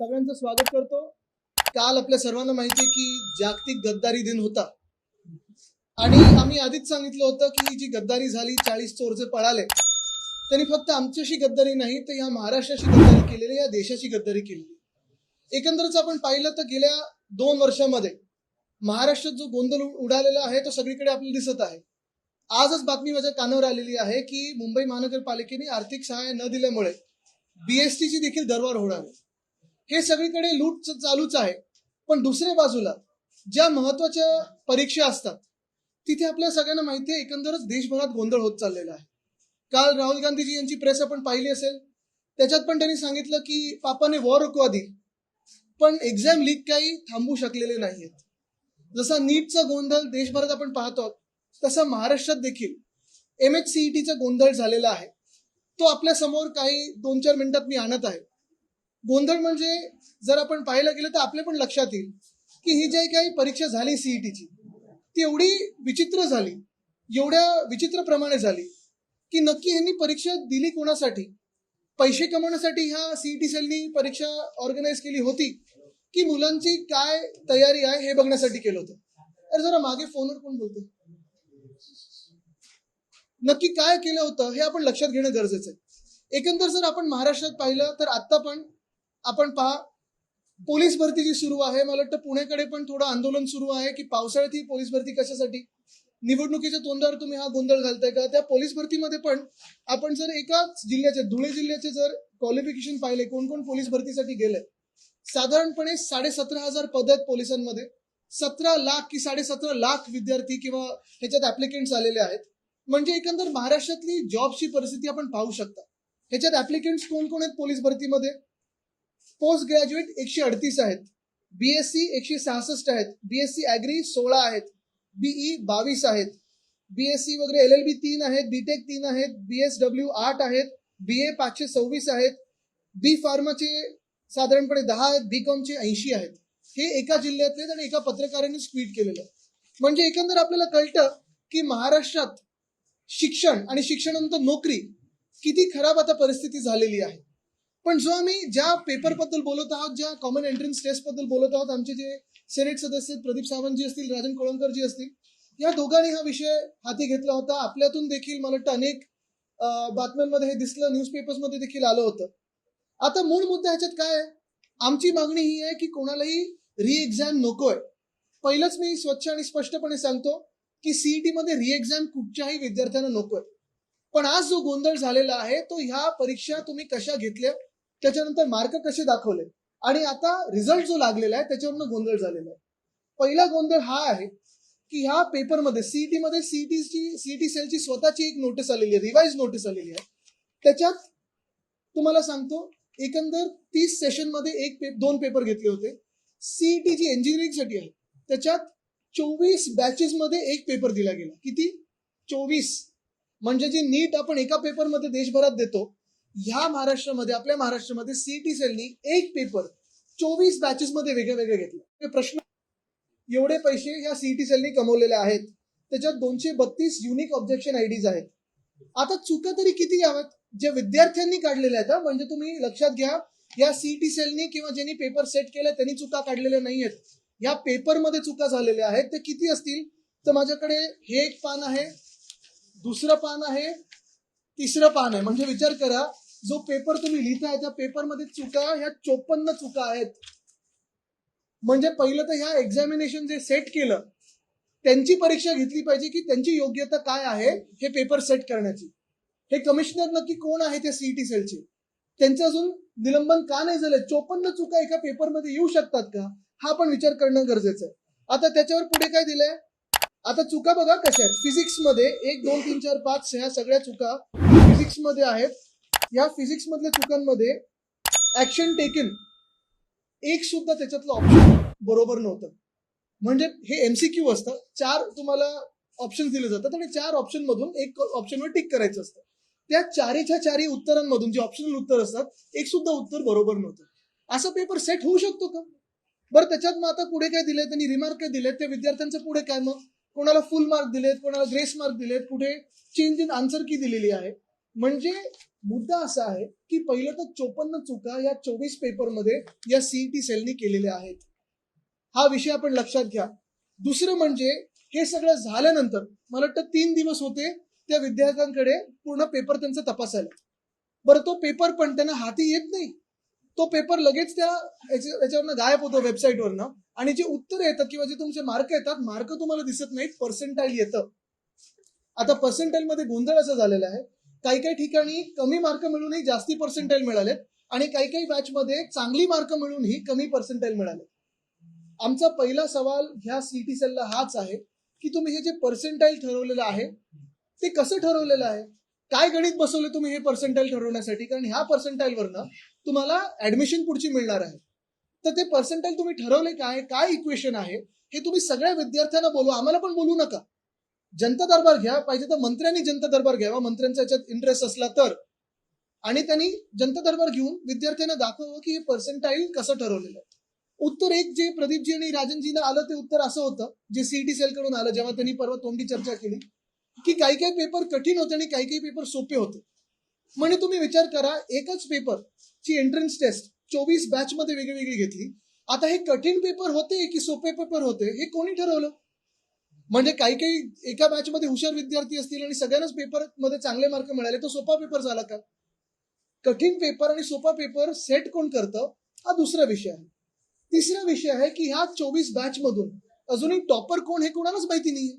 सगळ्यांचं स्वागत करतो. काल आपल्या सर्वांना माहिती आहे की जागतिक गद्दारी दिन होता. आणि आम्ही आधीच सांगितलं होतं की जी गद्दारी झाली चाळीस चोर जे पळाले त्यांनी फक्त आमच्याशी गद्दारी नाही तर या महाराष्ट्राशी गद्दारी केलेली या देशाची गद्दारी केलेली. एकंदरच आपण पाहिलं तर गेल्या दोन वर्षामध्ये महाराष्ट्रात जो गोंधळ उडालेला आहे तो सगळीकडे आपल्याला दिसत आहे. आजच बातमी माझ्या कानावर आलेली आहे की मुंबई महानगरपालिकेने आर्थिक सहाय्य न दिल्यामुळे बीएसटीची देखील दरबार होणार आहे. हे सगळीकडे लूट चालूच आहे. पण दुसऱ्या बाजूला ज्या महत्त्वाच्या परीक्षा असतात तिथे आपल्या सगळ्यांना माहिती आहे एकंदरच देशभरात गोंधळ होत चाललेला आहे. काल राहुल गांधीजी यांची प्रेस आपण पाहिली असेल. त्याच्यात पण त्यांनी सांगितलं की पापाने वॉर रुकवा पण एक्झाम लीक काही थांबू शकलेले नाहीयेत जसा नीटचा गोंधळ देशभरात आपण पाहतो तसा महाराष्ट्रात देखील एम एच सीईटीचा गोंधळ झालेला आहे. तो आपल्यासमोर काही दोन चार मिनिटात मी आणत आहे. गोंधळ म्हणजे जर आपण पाहायला गेलं तर आपल्या पण लक्षात येईल की ही जी काही परीक्षा झाली सीईटीची ती एवढी विचित्र झाली एवढ्या विचित्र प्रमाणे झाली की नक्की यांनी परीक्षा दिली कोणासाठी? पैसे कमवण्यासाठी ह्या सीईटी सेलनी परीक्षा ऑर्गनाईज केली होती की मुलांची काय तयारी आहे हे बघण्यासाठी केलं होतं? अरे जरा मागे फोनवर कोण बोलतो नक्की काय केलं होतं हे आपण लक्षात घेणं गरजेचं आहे. एकंदर जर आपण महाराष्ट्रात पाहिलं तर आता पण आपण पहा पोलीस भरती जी सुरू आहे मला वाटतं पुण्याकडे पण थोडं आंदोलन सुरू आहे की पावसाळ्यात ही पोलीस भरती कशासाठी? निवडणुकीच्या तोंडावर तुम्ही हा गोंधळ घालताय का? त्या पोलीस भरतीमध्ये पण आपण जर एकाच जिल्ह्याचे धुळे जिल्ह्याचे जर क्वालिफिकेशन पाहिले कोण कोण पोलीस भरतीसाठी गेले? साधारणपणे साडे सतरा हजार पद आहेत पोलिसांमध्ये. सतरा लाख की साडेसतरा लाख विद्यार्थी किंवा ह्याच्यात ऍप्लिकेंट्स आलेले आहेत. म्हणजे एकंदर महाराष्ट्रातली जॉबची परिस्थिती आपण पाहू शकता. ह्याच्यात ऍप्लिकेंट्स कोण कोण आहेत पोलीस भरतीमध्ये? पोस्ट ग्रॅज्युएट एकशे अडतीस आहेत. बीएससी एकशे सहासष्ट आहेत. बीएससी ऍग्री सोळा आहेत. बीई बावीस आहेत. बीएससी वगैरे एल एल बी तीन आहेत. बीटेक तीन आहेत. बीएसडब्ल्यू आठ आहेत. बी ए पाचशे सव्वीस आहेत. बी फार्माचे साधारणपणे दहा आहेत. बी कॉमचे ऐंशी आहेत. हे एका जिल्ह्यातले आणि एका पत्रकाराने ट्विट केलेलं. म्हणजे एकंदर आपल्याला कळतं की महाराष्ट्रात शिक्षण आणि शिक्षणानंतर नोकरी किती खराब आता परिस्थिती झालेली आहे. पण जो आम्ही ज्या पेपरबद्दल बोलत आहोत ज्या कॉमन एंट्रन्स टेस्टबद्दल बोलत आहोत आमचे जे सेनेट सदस्य प्रदीप प्रदीप सावंतजी असतील राजन कोळंकर जी असतील या दोघांनी हा विषय हाती घेतला होता. आपल्यातून देखील मला वाटतं अनेक बातम्यांमध्ये हे दिसलं न्यूजपेपर्समध्ये देखील आलं होतं. आता मूळ मुद्दा ह्याच्यात काय आहे? आमची मागणी ही आहे की कोणालाही री एक्झाम नकोय. पहिलंच मी स्वच्छ आणि स्पष्टपणे सांगतो की सीईटी मध्ये री एक्झाम कुठच्याही विद्यार्थ्यांना नकोय. पण आज जो गोंधळ झालेला आहे तो ह्या परीक्षा तुम्ही कशा घेतल्या? त्याच्यानंतर मार्क कसे दाखवले? आणि आता रिझल्ट जो लागलेला आहे त्याच्यावरनं गोंधळ झालेला आहे. पहिला गोंधळ हा आहे की ह्या पेपरमध्ये सीईटी मध्ये सीईटीची सीईटी सेलची स्वतःची एक नोटीस आलेली आहे रिवाइज नोटीस आलेली आहे. त्याच्यात तुम्हाला सांगतो एकंदर तीस सेशनमध्ये एक पे, दोन पेपर घेतले होते. सीईटी जी इंजिनिअरिंगसाठी आहे त्याच्यात चोवीस बॅचेस मध्ये एक पेपर दिला गेला. किती? चोवीस. म्हणजे जी नीट आपण एका पेपरमध्ये देशभरात देतो ह्या महाराष्ट्रामध्ये आपल्या महाराष्ट्रामध्ये सीईटी सेलनी एक पेपर चोवीस बॅचेस मध्ये वेगळे वेगळे घेतले. प्रश्न एवढे पैसे या सीईटी सेलनी कमवलेले आहेत. त्याच्यात दोनशे बत्तीस युनिक ऑब्जेक्शन आयडीज आहेत. आता चुका तरी किती याव्यात जे विद्यार्थ्यांनी काढलेल्या आहेत म्हणजे तुम्ही लक्षात घ्या या सीईटी सेलनी किंवा ज्यांनी पेपर सेट केले त्यांनी चुका काढलेल्या नाही आहेत या पेपरमध्ये चुका झालेल्या आहेत ते किती असतील? तर माझ्याकडे हे एक पान आहे दुसरं पान आहे तिसरं पान आहे. म्हणजे विचार करा जो पेपर तुम्ही लिहिताय त्या पेपरमध्ये चुका ह्या चोपन्न चुका आहेत. म्हणजे पहिलं तर ह्या एक्झामिनेशन जे सेट केलं त्यांची परीक्षा घेतली पाहिजे की त्यांची योग्यता काय आहे हे पेपर सेट करण्याची. हे कमिशनर नक्की कोण आहे त्या सीईटी सेलचे त्यांचं अजून निलंबन का नाही झालं? चोपन्न चुका एका पेपरमध्ये येऊ शकतात का? हा पण विचार करणं गरजेचं आहे. आता त्याच्यावर पुढे काय दिलंय? आता चुका बघा कशा आहेत. फिजिक्समध्ये एक दोन तीन चार पाच ह्या सगळ्या चुका फिजिक्समध्ये आहेत. या फिजिक्स मधल्या चुकांमध्ये ऍक्शन टेकन एक सुद्धा त्याच्यातलं ऑप्शन बरोबर नव्हतं. म्हणजे हे एमसीक्यू असतं. चार तुम्हाला ऑप्शन दिले जातात आणि चार ऑप्शन मधून एक ऑप्शनवर टिक करायचं असतं. त्या चारीच्या चारी उत्तरांमधून जे ऑप्शनल उत्तर असतात एक सुद्धा उत्तर बरोबर नव्हतं. असा पेपर सेट होऊ शकतो का? बरं त्याच्यात मग आता पुढे काय दिले त्यांनी रिमार्क काय दिले त्या विद्यार्थ्यांचं पुढे काय मग? कोणाला फुल मार्क दिलेत कोणाला ग्रेस मार्क दिलेत पुढे चेंज इन आन्सर की दिलेली आहे. म्हणजे मुद्दा असा आहे की पहिलं तर चोपन्न चुका या चोवीस पेपरमध्ये या सीईटी सेलनी केलेल्या आहेत. हा विषय आपण लक्षात घ्या. दुसरं म्हणजे हे सगळं झाल्यानंतर मला वाटतं तीन दिवस होते त्या विद्यार्थ्यांकडे पूर्ण पेपर त्यांचा तपासायला. बरं तो पेपर पण त्यांना हाती येत नाही. तो पेपर लगेच त्या याच्यावरनं गायब होतो वेबसाईटवरनं आणि जे उत्तर येतात किंवा जे तुमचे मार्क येतात मार्क तुम्हाला दिसत नाहीत पर्सेंटाईल येतं. आता पर्सेंटाईलमध्ये गोंधळ असा झालेला आहे. काही काही ठिकाणी कमी मार्क मिळूनही जास्ती पर्सेंटाईल मिळालेत आणि काही काही बॅचमध्ये चांगली मार्क मिळूनही कमी पर्सेंटाईल मिळाले आमचा पहिला सवाल ह्या सीटी सेलला हाच आहे की तुम्ही हे जे पर्सेंटाईल ठरवलेलं आहे ते कसं ठरवलेलं आहे? काय गणित बसवले तुम्ही हे पर्सेंटाईल ठरवण्यासाठी? कारण ह्या पर्सेंटाईलवरनं तुम्हाला ऍडमिशन पुढची मिळणार आहे. तर ते पर्सेंटाइल तुम्ही ठरवले काय काय इक्वेशन आहे हे तुम्ही सगळ्या विद्यार्थ्यांना बोलवा. आम्हाला पण बोलू नका. जनता दरबार घ्या पाहिजे तर मंत्र्यांनी जनता दरबार घ्यावा. मंत्र्यांचा याच्यात इंटरेस्ट असला तर. आणि त्यांनी जनता दरबार घेऊन विद्यार्थ्यांना दाखवावं की हे पर्सेंटाईल कसं ठरवलेलं आहे. उत्तर एक जे प्रदीपजी आणि राजनजीला आलं ते उत्तर असं होतं जे सीईटी सेल कडून आलं जेव्हा त्यांनी परवा तोंडी चर्चा केली की काही काही पेपर कठीण होते आणि काही काही पेपर सोपे होते. म्हणजे तुम्ही विचार करा एकच पेपर ची एंट्रन्स टेस्ट चोवीस बॅच मध्ये वेगळी वेगळी घेतली. आता हे कठीण पेपर होते की सोपे पेपर होते हे कोणी ठरवलं? म्हणजे काही काही एका बॅच मध्ये हुशार विद्यार्थी असतील आणि सगळ्यांनाच पेपरमध्ये चांगले मार्क मिळाले तो सोपा पेपर झाला का? कठीण पेपर आणि सोपा पेपर सेट कोण करतं? हा दुसरा विषय आहे. तिसरा विषय आहे की ह्या चोवीस बॅच मधून अजूनही टॉपर कोण हे कोणालाच माहिती नाहीये.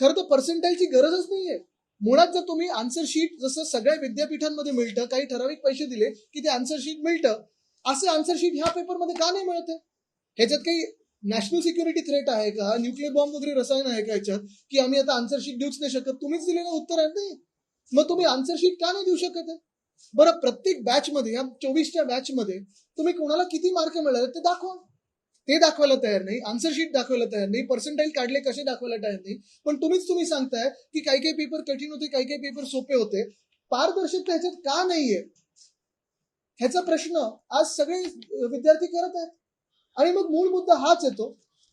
खरं तर पर्सेंटाईलची गरजच नाहीये. मुळात जर तुम्ही आन्सर शीट जसं सगळ्या विद्यापीठांमध्ये मिळतं काही ठराविक पैसे दिले की ते आन्सर शीट मिळतं असे आन्सर शीट ह्या पेपरमध्ये का नाही मिळत आहे? ह्याच्यात काही नॅशनल सिक्युरिटी थ्रेट आहे का? न्यूक्लिअर बॉम्ब वगैरे रसायन आहे का ह्याच्यात? की आम्ही आता आन्सर शीट देऊच नाही शकत? तुम्हीच दिलेलं उत्तर आहे नाही मग तुम्ही आन्सर शीट का नाही देऊ शकत आहे? बरं प्रत्येक बॅच मध्ये या चोवीसच्या बॅच मध्ये तुम्ही कोणाला किती मार्क मिळाले ते दाखवा. ते दाखवायला तयार नाही. आन्सर शीट दाखवायला तयार नाही. पर्सेंटाईल काढले कसे दाखवायला तयार नाही. पण तुम्हीच तुम्ही सांगताय की काही काही पेपर कठीण होते काही काही पेपर सोपे होते. पारदर्शकता ह्याच्यात का नाहीये? ह्याचा प्रश्न आज सगळे विद्यार्थी करत आहेत. आणि मग मूळ मुद्दा हाच येतो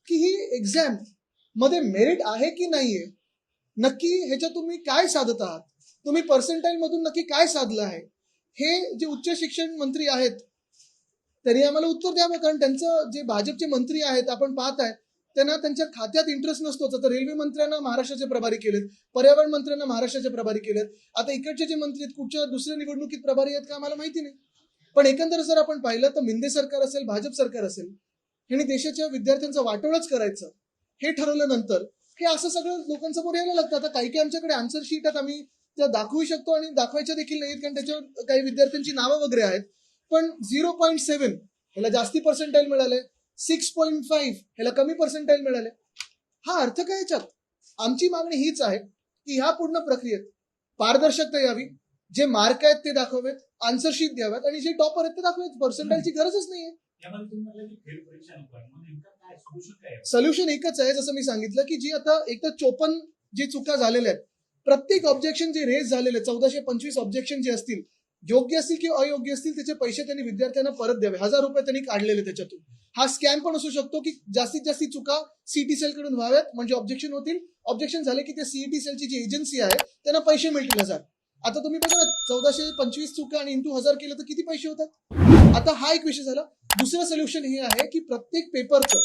की ही एक्झाममध्ये मेरिट आहे की नाहीये? नक्की ह्याच्यात तुम्ही काय साधत आहात? तुम्ही पर्सेंटाईल मधून नक्की काय साधलं आहे? हे जे उच्च शिक्षण मंत्री आहेत त्यांनी आम्हाला उत्तर द्यावं. कारण त्यांचं जे भाजपचे मंत्री आहेत आपण पाहत आहे त्यांना त्यांच्या खात्यात इंटरेस्ट नसतोच तर रेल्वे मंत्र्यांना महाराष्ट्राचे प्रभारी केलेत पर्यावरण मंत्र्यांना महाराष्ट्राचे प्रभारी केलेत. आता इकडचे जे मंत्री आहेत कुठच्या दुसऱ्या निवडणुकीत प्रभारी आहेत का आम्हाला माहिती नाही. पण एकंदर जर आपण पाहिलं तर मिंदे सरकार असेल भाजप सरकार असेल ह्यांनी देशाच्या विद्यार्थ्यांचं वाटोळच करायचं. हे ठरवल्यानंतर हे असं सगळं लोकांसमोर यायला लागतं. आता काही काही आमच्याकडे आन्सर शीट आहेत आम्ही त्या दाखवू शकतो आणि दाखवायच्या देखील नाहीत कारण त्याच्यावर काही विद्यार्थ्यांची नावं वगैरे आहेत. पण झिरो पॉईंट सेव्हन ह्याला जास्ती पर्सेंटाईल मिळाले सिक्स पॉईंट फाईव्ह ह्याला कमी पर्सेंटाईल मिळाले हा अर्थ काय याच्यात? आमची मागणी हीच आहे की ह्या पूर्ण प्रक्रियेत पारदर्शकता यावी जे मार्क आहेत ते दाखवावेत आन्सर शीट द्याव्यात आणि जे टॉपर आहेत ते दाखवावेत. पर्सेंटाईलची गरजच नाहीये. सोल्युशन काय आहे? सोल्युशन एकच आहे जसं मी सांगितलं की जी आता एक तर चोपन्न जी चुका झालेल्या आहेत प्रत्येक ऑब्जेक्शन जे रेज झालेले आहेत, चौदाशे पंचवीस ऑब्जेक्शन जे असतील योग्य असतील किंवा अयोग्य असतील त्याचे पैसे त्यांनी विद्यार्थ्यांना परत द्यावे. हजार रुपये त्यांनी काढलेले त्याच्यातून. हा स्कॅम पण असू शकतो की जास्तीत जास्त चुका सीईटी सेल कडून व्हाव्यात म्हणजे ऑब्जेक्शन होतील. ऑब्जेक्शन झाले की त्या सीईटी सेलची जी एजन्सी आहे त्यांना पैसे मिळतील हजार. आता तुम्ही बघा ना चौदाशे पंचवीस चुका आणि इंटू हजार केलं तर किती पैसे होतात? आता हा एक विषय झाला. दुसरं सोल्युशन हे आहे की प्रत्येक पेपरचं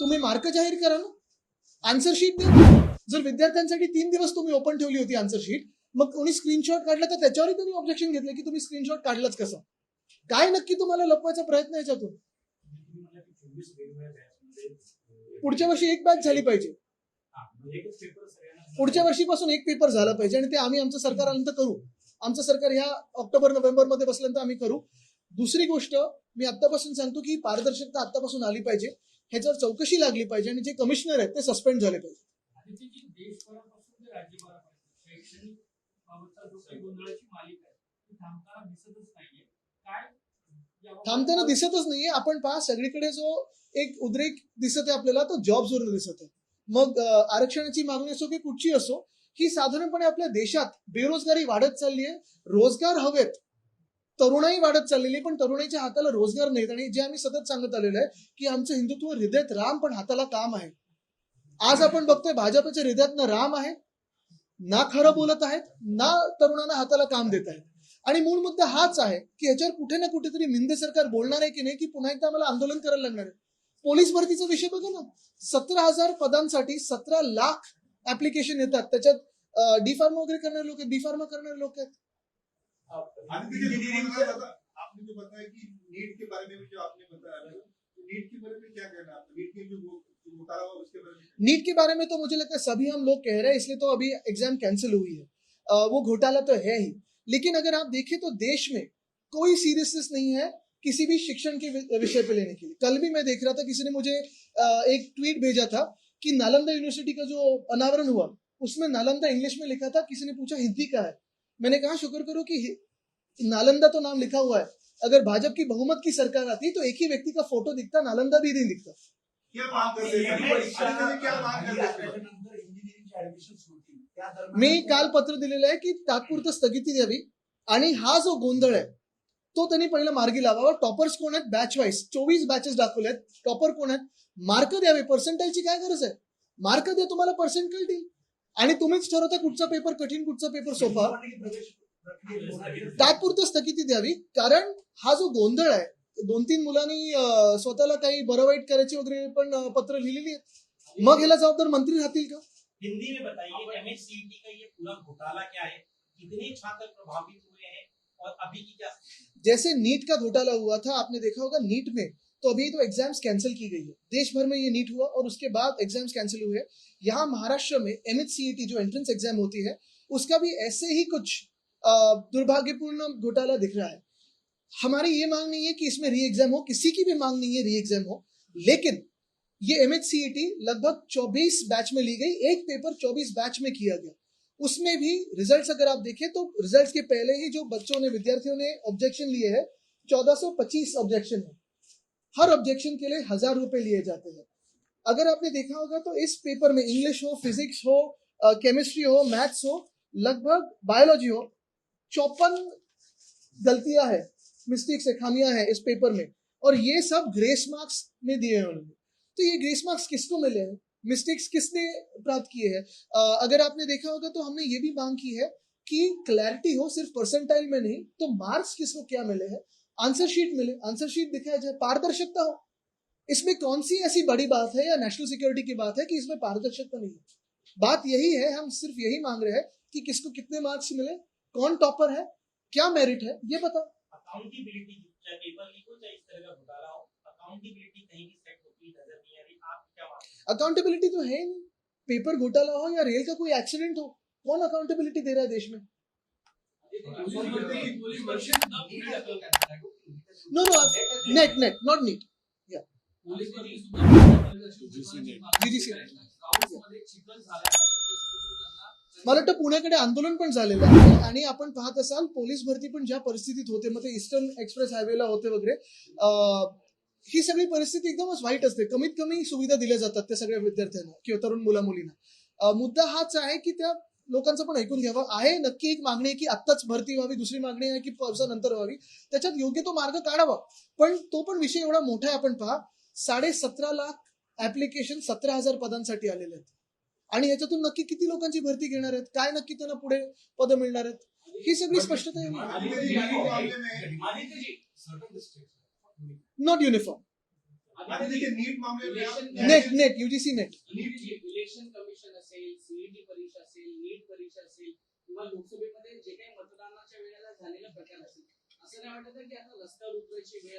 तुम्ही मार्क जाहीर करा ना. आन्सर शीट द्या. जर विद्यार्थ्यांसाठी तीन दिवस तुम्ही ओपन ठेवली होती आन्सर शीट मग कोणी स्क्रीनशॉट काढला तर त्याच्यावरही त्यांनी ऑब्जेक्शन घेतलं की तुम्ही स्क्रीनशॉट काढलाच कसं? काय नक्की तुम्हाला लपवायचा प्रयत्न याच्यातून? तुम्ही पुढच्या वर्षी एक बॅच झाली पाहिजे. पुढच्या वर्षीपासून एक पेपर झाला पाहिजे आणि ते आम्ही आमचं सरकार आल्यानंतर करू. आमचं सरकार ह्या ऑक्टोबर नोव्हेंबरमध्ये बसल्यानंतर आम्ही करू. दुसरी गोष्ट मी आतापासून सांगतो की पारदर्शकता आतापासून आली पाहिजे. ह्याच्यावर चौकशी लागली पाहिजे आणि जे कमिशनर आहेत ते सस्पेंड झाले पाहिजे. थांबताना दिसतच नाहीये. काय याबाबत- थांबताना दिसतच नाहीये. आपण पहा सगळीकडे जो एक उद्रेक दिसत आहे आपल्याला तो जॉब्सवर दिसत आहे मग आरक्षणाची मागणी असो की कुठची असो ही साधारणपणे आपल्या देशात बेरोजगारी वाढत चालली आहे. रोजगार हवेत. तरुणाई वाढत चाललेली आहे, पण तरुणाईच्या हाताला रोजगार नाहीत. आणि जे आम्ही सतत सांगत आलेलो आहे की आमचं हिंदुत्व हृदयात राम पण हाताला काम आहे. आज आपण बघतोय भाजपच्या हृदयातनं राम आहे. ना खरं बोलत आहेत ना तरुणांना हाताला काम देत आहेत. आणि मूळ मुद्दा हाच आहे की याच्यावर कुठे ना कुठेतरी मिंदे सरकार बोलणार आहे की नाही की पुन्हा एकदा आम्हाला आंदोलन करायला लागणार आहे. पोलीस भरतीचा विषय बघा ना. सतरा हज़ार पदांसाठी सतरा लाख ऍप्लिकेशन येतात. त्याच्यात डी फार्मा वगैरे करणारे लोक आहेत डी फार्मा करणारे लोक आहेत. आपने जो बताया कि नीट के बारे में भी जो आपने बताया तो नीट के बारे में क्या कहना है? नीट के जो वो- जो घोटाला हुआ उसके बारे में नीट के बारे में तो मुझे लगता है सभी हम लोग कह रहे हैं इसलिए तो अभी एग्ज़ाम कैंसिल हुई है। वो घोटाला तो है ही। लेकिन अगर आप देखें तो देश में कोई सीरियसनेस नहीं है। किसी भी शिक्षण के विषय पे लेने के लिए। कल भी मैं देख रहा था किसी ने मुझे एक ट्वीट भेजा था कि नालंदा यूनिवर्सिटी का जो अनावरण हुआ उसमें नालंदा इंग्लिश में लिखा था किसी ने पूछा हिंदी का है? मैंने कहा शुक्र करो कि नालंदा तो नाम लिखा हुआ है। अगर भाजपा की बहुमत की सरकार आती तो एक ही व्यक्ति का फ़ोटो दिखता नालंदा भी नहीं दिखता। हैं? हैं? मी काल पत्र दिलेलं आहे की तात्पुरतं स्थगिती द्यावी आणि हा जो गोंधळ आहे तो त्यांनी पहिला मार्गी लावावा. टॉपर्स कोण आहेत? बॅच वाईज चोवीस बॅचेस दाखवले आहेत. टॉपर कोण आहेत? मार्क द्यावे. पर्सेंटाईलची काय गरज आहे? मार्क द्या. तुम्हाला पर्सेंट कळतील. आणि तुम्हीच ठरवता कुठचा पेपर कठीण कुठचा पेपर सोपा. तात्पुरतं स्थगिती द्यावी. कारण हा जो गोंधळ आहे दोन तीन मुलांनी स्वतःला काही बरं वाईट करायची वगैरे पण पत्र लिहिलेली आहेत. मग ह्याला जबाबदार मंत्री राहतील का? हिंदी में बताइए का ये पूरा घोटाला क्या है? कितने छात्र प्रभावित हुए हैं? और अभी की क्या जैसे नीट का घोटाला हुआ था, आपने देखा होगा नीट में तो अभी तो एग्ज़ाम्स कैंसिल की गई है। देश भर में ये नीट हुआ और उसके बाद एग्ज़ाम्स कैंसिल हुए। यहाँ महाराष्ट्र में एमएचसीईटी जो एंट्रेंस एग्ज़ाम होती है, उसका भी ऐसे ही कुछ दुर्भाग्यपूर्ण घोटाला दिख रहा है। हमारी ये मांग नहीं है कि इसमें री एग्ज़ाम हो, किसी की भी मांग नहीं है री एग्ज़ाम हो, लेकिन ये एमएचसीईटी लगभग 24 बैच में ली गई, एक पेपर 24 बैच में किया गया। उसमें भी रिजल्ट्स अगर आप देखें तो रिजल्ट्स के पहले ही जो बच्चों ने, विद्यार्थियों ने ऑब्जेक्शन लिए हैं 1425 ऑब्जेक्शन है। हर ऑब्जेक्शन के लिए हज़ार रुपए लिए जाते हैं। अगर आपने देखा होगा तो इस पेपर में इंग्लिश हो फिजिक्स हो केमिस्ट्री हो मैथ्स हो, लगभग बायोलॉजी हो, चौपन गलतियाँ है मिस्टेक्स है, खामियाँ हैं इस पेपर में। और ये सब ग्रेस मार्क्स में दिए हैं। उन्होंने तो ये ग्रेस मार्क्स किसको मिले हैं? मिस्टेक्स किसने प्राप्त किए हैं? अगर आपने देखा होगा तो हमने ये भी मांग की है कि क्लैरिटी हो सिर्फ़ परसेंटाइल में नहीं तो मार्क्स किसको क्या मिले हैं? आंसर शीट मिले। आंसर शीट दिखाया जाए पारदर्शिता हो। इसमें कौन सी ऐसी बड़ी बात है या नेशनल सिक्योरिटी की बात है कि इसमें पारदर्शकता नहीं है? बात यही है, हम सिर्फ़ यही मांग रहे हैं कि किसको कितने मार्क्स मिले, कौन टॉपर है, क्या मेरिट है, ये बताओ अकाउंटेबिलिटी तो है नहीं। पेपर घोटाला हो या रेल का कोई एक्सीडेंट हो कौन अकाउंटेबिलिटी दे रहा है देश में? No no net net not NEET मला वाटतं पुण्याकडे आंदोलन पण झालेलं आहे. आणि आपण पाहत असाल पोलीस भरती पण ज्या परिस्थितीत होते मग ते ईस्टर्न एक्सप्रेस हायवेला होते वगैरे ही सगळी परिस्थिती एकदमच वाईट असते कमीत कमी सुविधा दिल्या जातात त्या सगळ्या विद्यार्थ्यांना किंवा तरुण मुला मुलींना मुद्दा हाच आहे की त्या लोकांचं पण ऐकून घ्यावं आहे नक्की एक मागणी आहे की आत्ताच भरती व्हावी दुसरी मागणी आहे की पावसानंतर व्हावी त्याच्यात योग्य तो मार्ग काढावा पण तो पण विषय एवढा मोठा आहे आपण पहा साडे सतरा लाख ऍप्लिकेशन सतरा हजार पदांसाठी आलेले आहेत आणि ह्याच्यातून नक्की किती लोकांची भरती घेणार आहेत काय नक्की त्यांना पुढे पद मिळणार आहेत ही सगळी स्पष्टता NEET uniform NEET NET UGC NET election commission असेल सीईटी परीक्षा असेल नीट परीक्षा असेल किंवा लोकसभेमध्ये जे काही मतदानाच्या वेळेला झालेला प्रकार असेल असं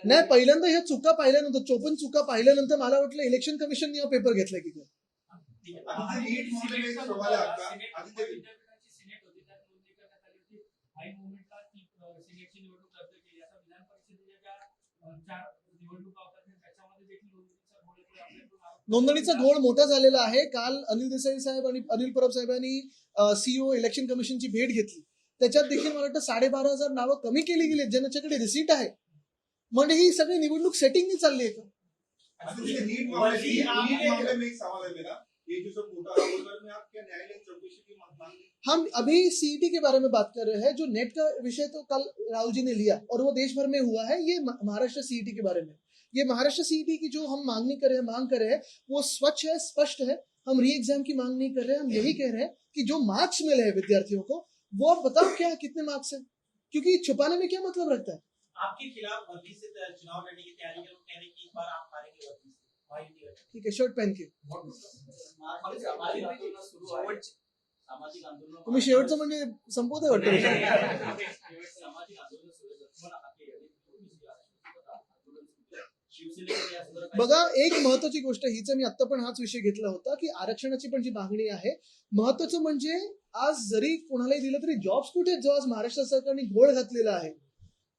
नाही? पहिल्यांदा ह्या चुका पाहिल्यानंतर चोपन चुका पाहिल्यानंतर मला वाटलं इलेक्शन कमिशनने हा पेपर घेतलाय की काय? नोंदणीचा घोळ मोठा झालेला आहे. काल अनिल देसाई साहेब आणि अनिल परब साहेबांनी सीईओ इलेक्शन कमिशनची भेट घेतली. त्याच्यात देखील मला वाटतं साडेबारा हजार नावं कमी केली गेली ज्यांच्याकडे रिसीट आहे. म्हणजे ही सगळी निवडणूक सेटिंगनी चालली आहे का? ये जो सब घोटाला में आप क्या चौकसी की मांग हम अभी सीईटी के बारे में बात कर रहे हैं जो नेट का विषय तो कल राहुल जी ने लिया और वो देश भर में हुआ है ये महाराष्ट्र सीईटी के बारे में। ये महाराष्ट्र सीईटी की जो हम मांगनी कर रहे हैं मांग कर रहे हैं वो स्वच्छ है स्पष्ट है हम री एग्ज़ाम की मांग नहीं कर रहे हैं हम यही कह रहे हैं कि जो मार्क्स मिले हैं विद्यार्थियों को वो आप बताओ क्या कितने मार्क्स है? क्योंकि छुपाने में क्या मतलब रखता है? आपके खिलाफ वर्दी से चुनाव लड़ने की तैयारी कह रहे हैं कि इस बार आप हारेंगे ठीक आहे शर्ट पॅन के तुम्ही शेवटचं म्हणजे संपवत आहे बघा एक महत्वाची गोष्ट हीच मी आता पण हाच विषय घेतला होता की आरक्षणाची पण जी मागणी आहे महत्वाचं म्हणजे आज जरी कोणालाही दिलं तरी जॉब्स कुठे जो आज महाराष्ट्र सरकारने घोळ घातलेला आहे?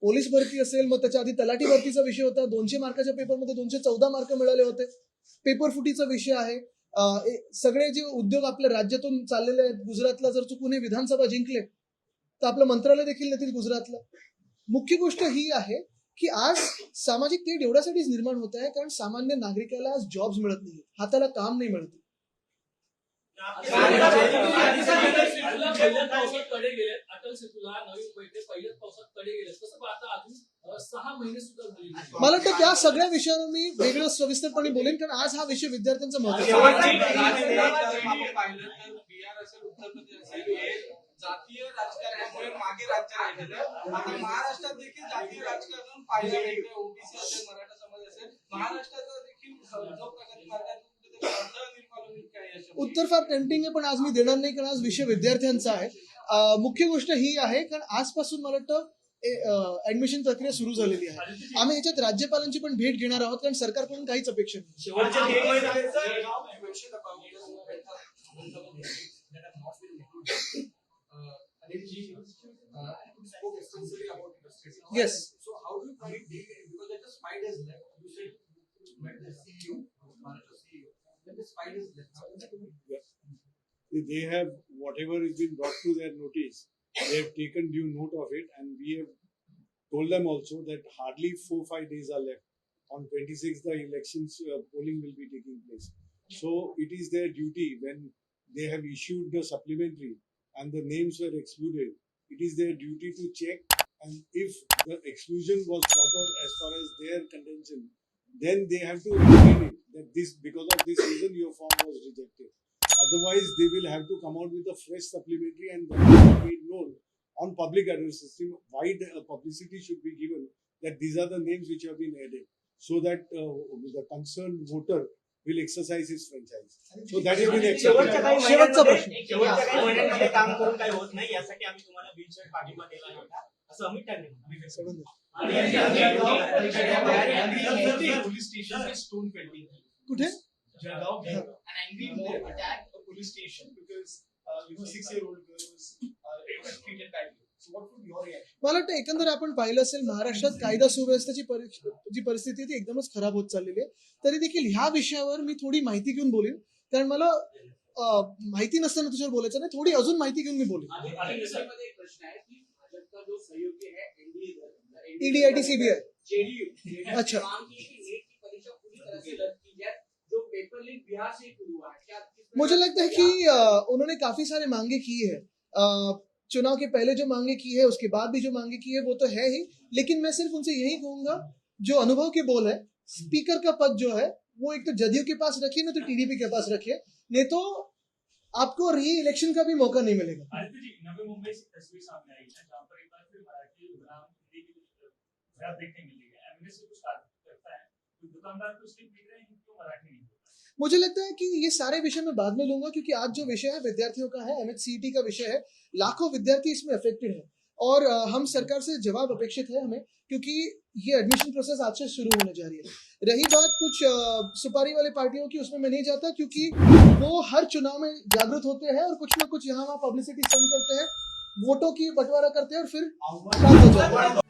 पोलीस भरती असेल मग त्याच्या आधी तलाठी भरतीचा विषय होता. दोनशे मार्काच्या पेपरमध्ये दोनशे चौदा मार्क मिळाले होते. पेपर फुटीचा विषय आहे. सगळे जे उद्योग आपल्या राज्यातून चाललेले आहेत गुजरातला जर चुकून हे विधानसभा जिंकले तर आपलं मंत्रालय देखील नेतील गुजरातला. मुख्य गोष्ट ही आहे की आज सामाजिक तेढ एवढ्यासाठीच निर्माण होत आहे कारण सामान्य नागरिकाला आज जॉब्स मिळत नाही हाताला काम नाही मिळत. पावसात तडे गेले अटल सेतूला नवी मुंबईतले पहिल्याच पावसात तडे गेले तसं पाहता अजून अं, सहा महिने सुद्धा झाले नाही. मला वाटतं त्या सगळ्या विषयावर मी वेगळं सविस्तरपणे बोलेन कारण आज हा विषय विद्यार्थ्यांचा महत्त्वाचा आहे. राजकारणात आपण पाहिलं तर बिहार असेल उत्तर प्रदेश असेल हे जातीय राजकारणामुळे मागे राज्य राहिलेलं आहे. आता महाराष्ट्रात देखील जातीय राजकारण पाहायला मिळतंय ओबीसी असेल मराठा समाज असेल महाराष्ट्राचा देखील जो प्रगती मार्गातून उत्तर फार टेम्पटिंग आहे पण आज मी देणार नाही कारण आज विषय विद्यार्थ्यांचा आहे. मुख्य गोष्ट ही आहे कारण आजपासून मला वाटतं ऍडमिशन प्रक्रिया सुरू झालेली आहे. आम्ही याच्यात राज्यपालांची पण भेट घेणार आहोत कारण सरकारकडून काहीच अपेक्षा नाही. शेवटचे The spite is left. Be? they have whatever has been brought to their notice, they have taken due note of it, and we have told them also that hardly four five days are left. On 26th, the elections uh, polling will be taking place. So it is their duty when they have issued the supplementary and the names were excluded. It is their duty to check, and if the exclusion was proper as far as their contention, then they have to explain it that this because of this reason your form was rejected. Otherwise, they will have to come out with a fresh supplementary and that will be made known on public address system. Wide uh, publicity should be given that these are the names which have been added, so that uh, the concerned voter will exercise his franchise. So that has been शेवटच्या काही accepted. शेवटचा महिन्यांमध्ये प्रश्न. शेवटच्या काही महिन्यांमध्ये काम करून काही होत नाही यासाठी आम्ही तुम्हाला बिनशर्त पाठिंबा दिला होता असं अमित. Police station. कुठे? uh, uh? मला वाटतं एकंदर आपण पाहिलं असेल महाराष्ट्रात कायदा सुव्यवस्थेची जी परिस्थिती ती एकदमच खराब होत चाललेली आहे. तरी देखील ह्या विषयावर मी थोडी माहिती घेऊन बोलेन. कारण मला माहिती नसताना तुझ्यावर बोलायचं नाही थोडी अजून माहिती घेऊन मी बोलेन. जेडीयू अच्छा. मांग की कि नीट की परीक्षा पूरी तरह से रद्द की जाए जो पेपर लीक बिहार से ही है। क्या मुझे लगता है कि उन्होंने काफ़ी सारे मांगे की है। चुनाव के पहले जो मांगे की है उसके बाद भी जो मांगे की है वो तो है ही। लेकिन मैं सिर्फ़ उनसे यही कहूँगा जो अनुभव के बोल है स्पीकर का पद जो है वो एक तो जदयू के पास रखिए ना तो टीडीपी के पास रखिए। नहीं तो आपको री इलेक्शन का भी मौका नहीं मिलेगा। खराब देखने से कुछ करता है। तो दुकानदार को स्लिप मिल रहे हैं क्यों मराठी नहीं बोल मुझे लगता है कि ये सारे विषय मैं बाद में लूँगा क्योंकि आज जो विषय है विद्यार्थियों का है एमएचसीईटी का विषय है लाखों विद्यार्थी इसमें अफेक्टेड है। और हम सरकार से जवाब अपेक्षित है हमें क्योंकि ये एडमिशन प्रोसेस आज से शुरू होने जा रही है। रही बात कुछ सुपारी वाले पार्टियों की उसमें मैं नहीं जाता क्योंकि वो हर चुनाव में जागृत होते हैं और कुछ ना कुछ यहाँ वहाँ पब्लिसिटी स्टंट करते हैं वोटों की बंटवारा करते हैं और फिर हो जाते हैं।